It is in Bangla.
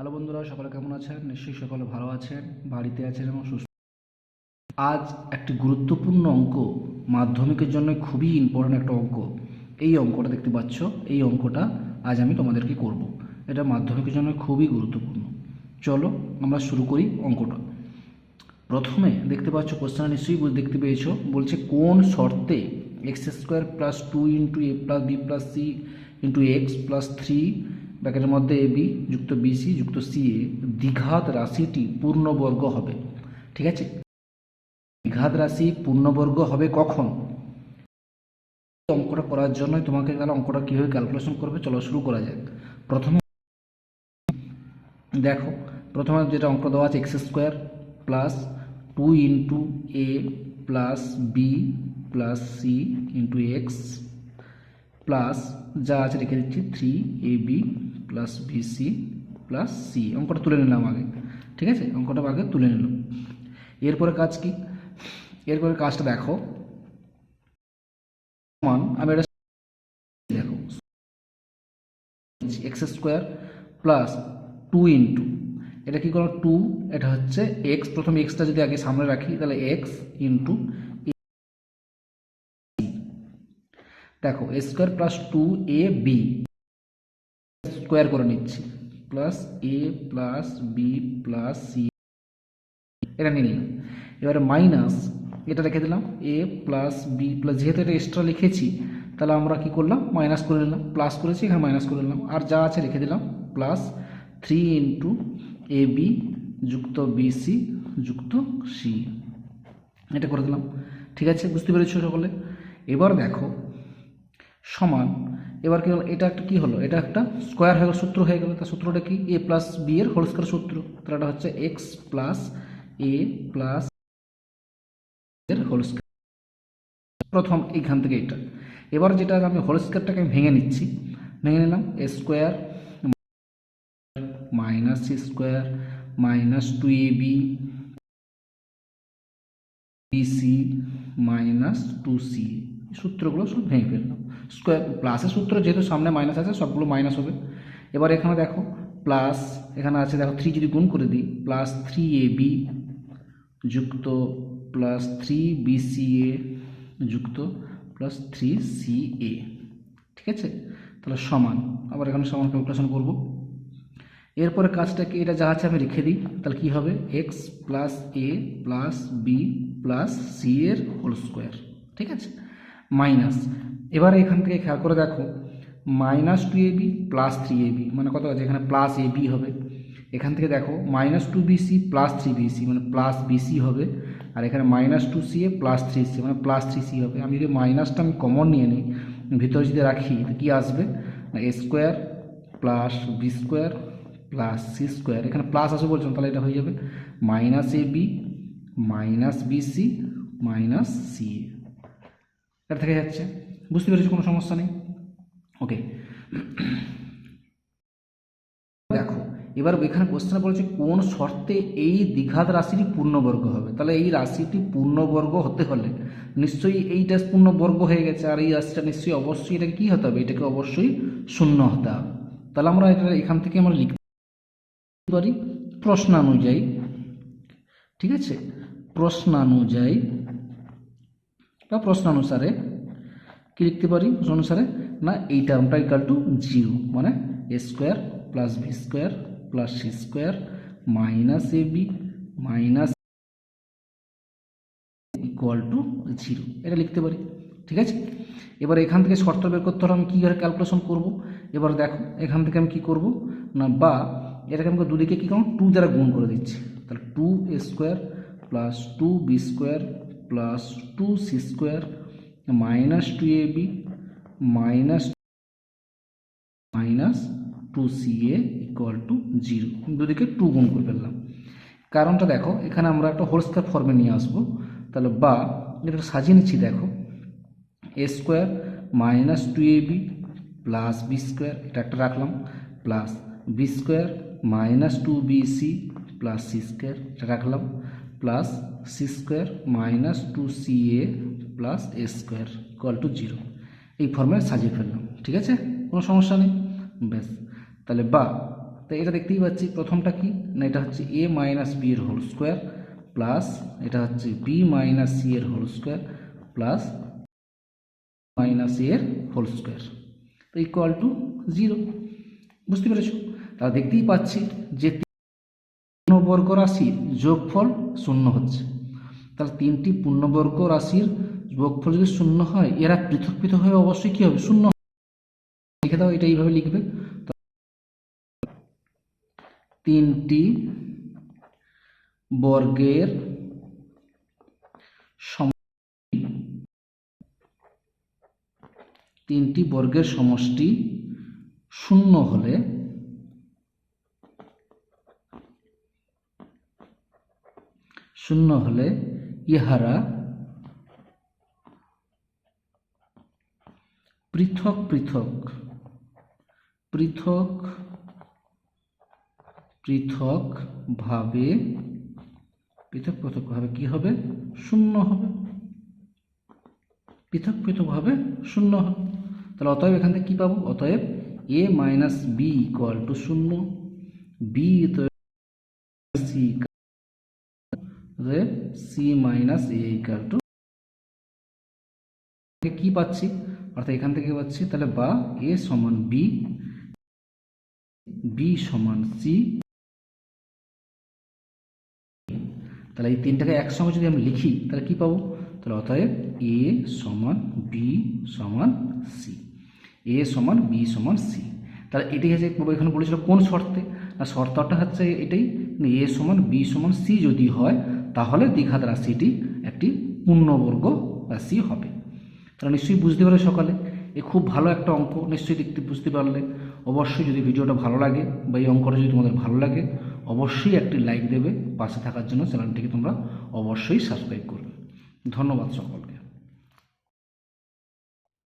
হ্যালো বন্ধুরা, সকলে কেমন আছেন? নিশ্চয়ই সকলে ভালো আছেন, বাড়িতে আছেন এবং সুস্থ আজ একটি গুরুত্বপূর্ণ অঙ্ক, মাধ্যমিকের জন্য খুবই ইম্পর্ট্যান্ট একটা অঙ্ক। এই অঙ্কটা দেখতে পাচ্ছ, এই অঙ্কটা আজ আমি তোমাদেরকে করব। এটা মাধ্যমিকের জন্য খুবই গুরুত্বপূর্ণ। চলো আমরা শুরু করি অঙ্কটা। প্রথমে দেখতে পাচ্ছ কোশ্চেন নিশ্চয়ই দেখতে পেয়েছ। বলছে কোন শর্তে x square plus two into a plus b plus c into x plus three ব্র্যাকেটের মধ্যে এ বি যুক্ত বিসি যুক্ত সি এ দ্বিঘাত রাশিটি পূর্ণবর্গ হবে। ঠিক আছে? দ্বিঘাত রাশি পূর্ণবর্গ হবে কখন? অঙ্কটা করার জন্যই তোমাকে তাহলে অঙ্কটা কীভাবে ক্যালকুলেশন করবে চলো শুরু করা যাক। প্রথমে দেখো, প্রথমে যেটা অঙ্ক দেওয়া আছে x square plus two into a plus b plus c into x plus যা আছে রেখে দিচ্ছি three a b plus b c plus c অঙ্কটা তুলে নিলাম আগে। ঠিক আছে? অঙ্কটা আগে তুলে নিলাম। এরপরে কাজ কি? এরপরে কাজটা দেখো। সমান, আমি এটা দেখো। X square plus two into এটা কী করো? টু এটা হচ্ছে এক্স প্রথমে এক্সটা যদি আগে সামনে রাখি, তাহলে এক্স ইন্টু দেখো a square plus two a b square করে নিচ্ছি। Plus a plus b plus c এটা নিয়ে নিলাম। এবারে মাইনাস এটা রেখে দিলাম। এ প্লাস বি প্লাস যেহেতু এটা এক্সট্রা লিখেছি, তাহলে আমরা কি করলাম? মাইনাস করে নিলাম। প্লাস করেছি, এখানে মাইনাস করে নিলাম। আর যা আছে রেখে দিলাম। Plus three into a b যুক্ত বিসি যুক্ত সি এটা করে দিলাম। ঠিক আছে? বুঝতে পেরেছ সকলে? এবার দেখো, সমান এবার কি হলো? এটা একটা কি হলো? এটা একটা স্কোয়ার হয়ে গেল সূত্র হয়ে গেল। তার সূত্রটা কি? এ প্লাস বি এর হোল স্কোয়ার সূত্র। তাহলে এটা হচ্ছে এক্স প্লাস এ প্লাস এর হোল স্কোয়ার প্রথম এইখান থেকে এটা। এবার যেটা আমি হোল স্কোয়ারটাকে আমি ভেঙে নিচ্ছি। ভেঙে নিলাম a square minus c square minus two a b bc minus two c সূত্রগুলো সব ভেঙে ফেললাম। স্কোয়ার প্লাসের সূত্র যেহেতু সামনে মাইনাস আছে, সবগুলো মাইনাস হবে। এবার এখানে দেখো প্লাস এখানে আছে, দেখো থ্রি যদি গুণ করে দিই প্লাস থ্রি এ বি যুক্ত প্লাস থ্রি বিসি এ যুক্ত প্লাস থ্রি সি এ ঠিক আছে? তাহলে সমান, আবার এখানে সমান ক্যালকুলেশন করব। এরপরে কাজটা কি, এটা যা আছে আমি রেখে দিই। তাহলে কী হবে? X plus a plus b plus c এর হোল স্কোয়ার ঠিক আছে? মাইনাস এবারে এখান থেকে খেয়াল করে দেখো minus two a b plus three a b মানে কত আছে? এখানে প্লাস এ বি হবে। এখান থেকে দেখো minus two bc plus three bc মানে প্লাস বিসি হবে। আর এখানে minus two c a plus three c মানে প্লাস থ্রি সি হবে। আমি যদি মাইনাসটা আমি কমন নিয়ে নিই, ভিতরে যদি রাখি, তো কী আসবে? A square plus b square plus c square এখানে প্লাস আসবে বলছেন তাহলে এটা হয়ে যাবে। Minus a b minus bc minus c a এটা থেকে যাচ্ছে। বুঝতে পেরেছি কোনো সমস্যা নেই? ওকে দেখো, এবার এখানে কোশ্চেন বলেছে, কোন শর্তে এই দ্বিঘাত রাশিটি পূর্ণবর্গ হবে? তাহলে এই রাশিটি পূর্ণবর্গ হতে হলে নিশ্চয়ই এইটা পূর্ণবর্গ হয়ে গেছে, আর এই রাশিটা নিশ্চয়ই অবশ্যই এটাকে কী হতে হবে? এটাকে অবশ্যই শূন্য হতে হবে। তাহলে আমরা এটা এখান থেকে আমরা লিখতে পারি প্রশ্নানুযায়ী। ঠিক আছে? প্রশ্নানুযায়ী বা প্রশ্নানুসারে কি লিখতে পারি প্রশ্ন অনুসারে? না এই টার্মটা ইকাল টু জিরো মানে a square plus b square plus c square minus a b minus equal to zero এটা লিখতে পারি, ঠিক আছে? এবার এখান থেকে শর্ত বের করতে হলে আমি কীভাবে ক্যালকুলেশন করব? এবার দেখো, এখান থেকে আমি কী করব? না, বা এটাকে আমাকে দুদিকে কী করব? টু দ্বারা গুণ করে দিচ্ছি, তাহলে two a square plus two b square plus two c square minus two a b minus minus two c a equal to zero দুদিকে টু গুণ করে ফেললাম। কারণটা দেখো, এখানে আমরা একটা হোল স্কোয়ার ফর্মে নিয়ে আসব। তাহলে বা, এটা সাজিয়ে নিচ্ছি, দেখো। A square minus two a b plus b square এটা একটা রাখলাম। Plus b square minus two b c plus c square এটা রাখলাম। Plus c square minus two c a plus a square equal to zero এই ফর্মে সাজিয়ে ফেললাম, ঠিক আছে? কোনো সমস্যা নেই। ব্যাস। তাহলে বা, তো এটা দেখতেই পাচ্ছি, প্রথমটা কি? না, এটা হচ্ছে এ মাইনাস বি এর হোল স্কোয়ার প্লাস এটা হচ্ছে বি মাইনাস সি এর whole square plus minus a এর হোল স্কোয়ার তো ইকুয়াল টু জিরো বুঝতে পেরেছ? তাহলে দেখতেই পাচ্ছি যে পূর্ণবর্গ রাশির যোগফল শূন্য হচ্ছে। তাহলে তিনটি পূর্ণবর্গ রাশির যোগফল যদি শূন্য হয়, এরা পৃথক পৃথক হয়ে অবশ্যই কী হবে? শূন্য লিখে দাও, এটা এইভাবে লিখবে। তিনটি বর্গের তিনটি বর্গের সমষ্টি শূন্য হলে শূন্য হলে ইহারা পৃথক পৃথক পৃথক পৃথক ভাবে, পৃথক পৃথক ভাবে কি হবে? শূন্য হবে। পৃথক পৃথকভাবে শূন্য হবে। তাহলে অতএব এখান থেকে কী পাবো? অতএব a minus b equal to শূন্য b c c minus a equal to কি পাচ্ছি? অর্থাৎ এখান থেকে পাচ্ছি, তাহলে বা এ সমান বি বি সমান সি। তাহলে এই তিনটাকে একসঙ্গে যদি আমি লিখি, তাহলে কি পাবো? তাহলে অতএব এ সমান বি সমান সি, এ সমান বি সমান সি। তাহলে এটাই হচ্ছে এখানে বলেছিল কোন শর্তে? না শর্তটা হচ্ছে এটাই এ সমান বি সমান সি যদি হয়, তাহলে দ্বিঘাত রাশিটি একটি পূর্ণবর্গ রাশি হবে। তাহলে নিশ্চয়ই বুঝতে পারে সকালে? এ খুব ভালো একটা অঙ্ক, নিশ্চয়ই দেখতে বুঝতে পারলে। অবশ্যই যদি ভিডিওটা ভালো লাগে বা এই অঙ্কটা যদি তোমাদের ভালো লাগে, অবশ্যই একটি লাইক দেবে। পাশে থাকার জন্য চ্যানেলটিকে তোমরা অবশ্যই সাবস্ক্রাইব করবে। ধন্যবাদ সকলকে।